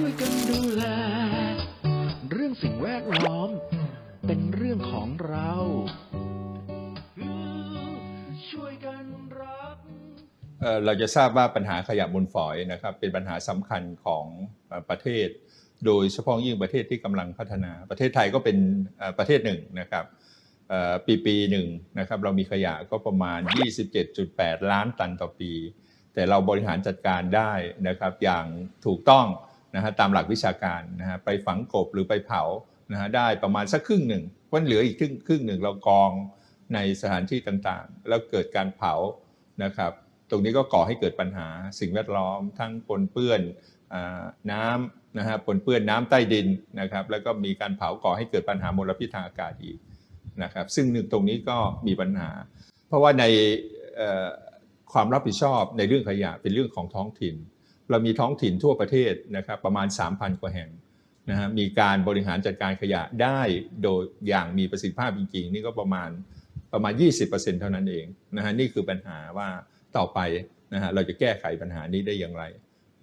ช่วยกันดูแล เรื่องสิ่งแวดล้อม เป็นเรื่องของเรา ช่วยกันรักเราจะทราบว่าปัญหาขยะมูลฝอยนะครับ เป็นปัญหาสำคัญของประเทศ โดยเฉพาะยิ่งประเทศที่กำลังพัฒนา ประเทศไทยก็เป็นประเทศหนึ่งนะครับปีปีหนึ่งนะครับเรามีขยะก็ประมาณ 27.8 ล้านตันต่อปี แต่เราบริหารจัดการได้นะครับอย่างถูกต้อง นะฮะตามหลักวิชาการนะฮะไปฝังกบหรือไปเผานะฮะได้ประมาณสักครึ่งหนึ่งเพราะเหลืออีกครึ่งครึ่งหนึ่งเรากองในสถานที่ต่างๆ แล้วเกิดการเผานะครับ ตรงนี้ก็ก่อให้เกิดปัญหาสิ่งแวดล้อมทั้งปนเปื้อนอน้ำนะฮะปนเปื้อนน้ำใต้ดินนะครับ แล้วก็มีการเผาก่อให้เกิดปัญหามลพิษทางอากาศอีกนะครับ ซึ่งหนึ่งตรงนี้ก็มีปัญหา เพราะว่าในความรับผิดชอบในเรื่องขยะเป็นเรื่องของท้องถิ่น เรามีท้องถิ่นทั่วประเทศนะครับประมาณ 3,000 กว่าแห่งนะฮะมีการบริหารจัดการขยะได้โดยอย่างมีประสิทธิภาพจริงๆ นี่ก็ประมาณประมาณ 20%เท่านั้นเองนะฮะนี่คือปัญหาว่าต่อไปนะฮะเราจะแก้ไขปัญหานี้ได้อย่างไร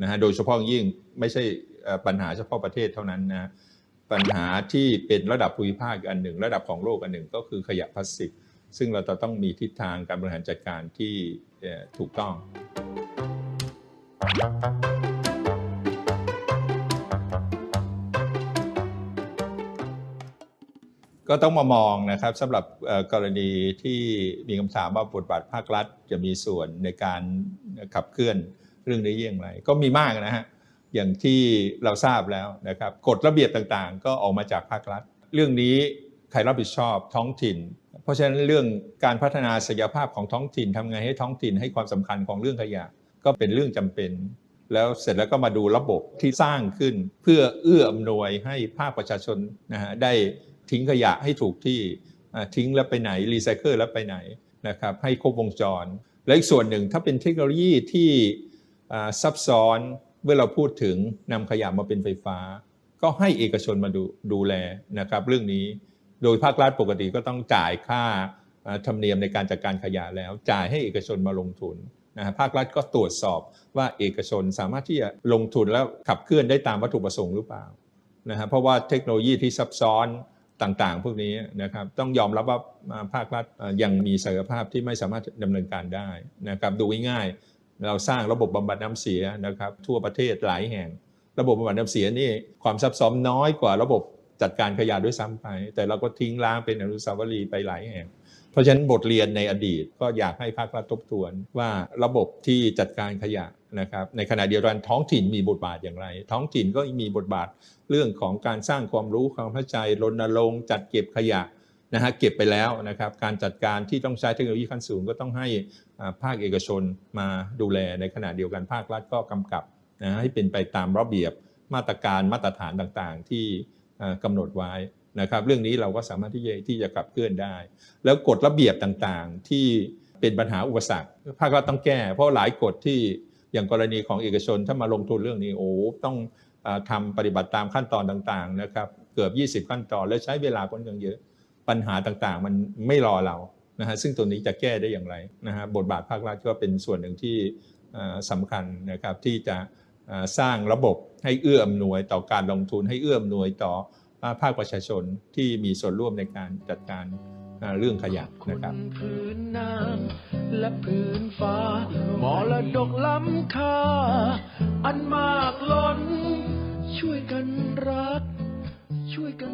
นะฮะโดยเฉพาะยิ่งไม่ใช่ปัญหาเฉพาะประเทศเท่านั้นนะปัญหาที่เป็นระดับภูมิภาคอันหนึ่ง ระดับของโลกอันหนึ่งก็คือขยะพลาสติก ซึ่งเราจะต้องมีทิศทางการบริหารจัดการที่ถูกต้อง ก็ต้องมามองนะครับสำหรับกรณีที่มีคำถามว่าบทบาทภาครัฐจะมีส่วนในการขับเคลื่อนเรื่องนี้อย่างไร ก็มีมากนะฮะอย่างที่เราทราบแล้วนะครับกฎระเบียบต่างๆ ก็ออกมาจากภาครัฐ เรื่องนี้ใครรับผิดชอบท้องถิ่น เพราะฉะนั้นเรื่องการพัฒนาศักยภาพของท้องถิ่นทำไงให้ท้องถิ่นให้ความสำคัญของเรื่องขยะ ก็เป็นเรื่องจำเป็น แล้วเสร็จแล้วก็มาดูระบบที่สร้างขึ้น เพื่อเอื้ออำนวยให้ภาคประชาชนนะฮะได้ทิ้งขยะให้ถูกที่ทิ้งแล้วไปไหนรีไซเคิลแล้วไปไหนนะครับให้ครบวงจร และอีกส่วนหนึ่งถ้าเป็นเทคโนโลยีที่ซับซ้อนเมื่อเราพูดถึงนำขยะมาเป็นไฟฟ้า ก็ให้เอกชนมาดูดูแลนะครับ เรื่องนี้โดยภาครัฐปกติก็ต้องจ่ายค่าอ่าธรรมเนียมในการจัดการขยะแล้ว จ่ายให้เอกชนมาลงทุน นะฮะภาครัฐก็ตรวจสอบว่าเอกชนสามารถที่จะลงทุนแล้วขับเคลื่อนได้ตามวัตถุประสงค์หรือเปล่านะฮะเพราะว่าเทคโนโลยีที่ซับซ้อนต่างๆ พวกนี้นะครับต้องยอมรับว่าภาครัฐยังมีศักยภาพที่ไม่สามารถดำเนินการได้นะครับดูง่ายๆเราสร้างระบบบำบัดน้ำเสียนะครับทั่วประเทศหลายแห่ง ระบบบำบัดน้ำเสียนี่ความซับซ้อนน้อยกว่าระบบจัดการขยะด้วยซ้ำไป แต่เราก็ทิ้งล้างเป็นอนุสาวรีย์ไปหลายแห่ง เพราะฉะนั้นบทเรียนในอดีตก็อยากให้ภาครัฐทบทวนว่าระบบที่จัดการขยะนะครับในขณะเดียวกันท้องถิ่นมีบทบาทอย่างไร ท้องถิ่นก็มีบทบาทเรื่องของการสร้างความรู้ความเข้าใจรณรงค์จัดเก็บขยะนะฮะเก็บไปแล้วนะครับการจัดการที่ต้องใช้เทคโนโลยีขั้นสูงก็ต้องให้ภาคเอกชนมาดูแลในขณะเดียวกันภาครัฐก็กำกับนะให้เป็นไปตามระเบียบมาตรการมาตรฐานต่างๆ ที่อ่ากำหนดไว้ นะครับเรื่องนี้เราก็สามารถที่จะที่จะขับเคลื่อนได้ แล้วกฎระเบียบต่างๆ ที่เป็นปัญหาอุปสรรคภาครัฐต้องแก้ เพราะหลายกฎที่อย่างกรณีของเอกชนถ้ามาลงทุนเรื่องนี้โอ้ต้องอาทำปฏิบัติตามขั้นตอนต่างๆนะครับเกือบ 20 ขั้นตอนและใช้เวลาค่อนข้างเยอะปัญหาต่างๆ มันไม่รอเรานะฮะซึ่งตัวนี้จะแก้ได้อย่างไรนะฮะบทบาทภาครัฐก็เป็นส่วนหนึ่งที่อ่าสำคัญนะครับที่จะสร้างระบบให้เอื้ออำนวยต่อการลงทุนให้เอื้ออำนวยต่อ ภาคประชาชนที่มีส่วนร่วมในการจัดการเรื่องขยะนะครับพื้นน้ำและพื้นฟ้ามรดกล้ำค่าอันมากล้นช่วยกันรักช่วยกัน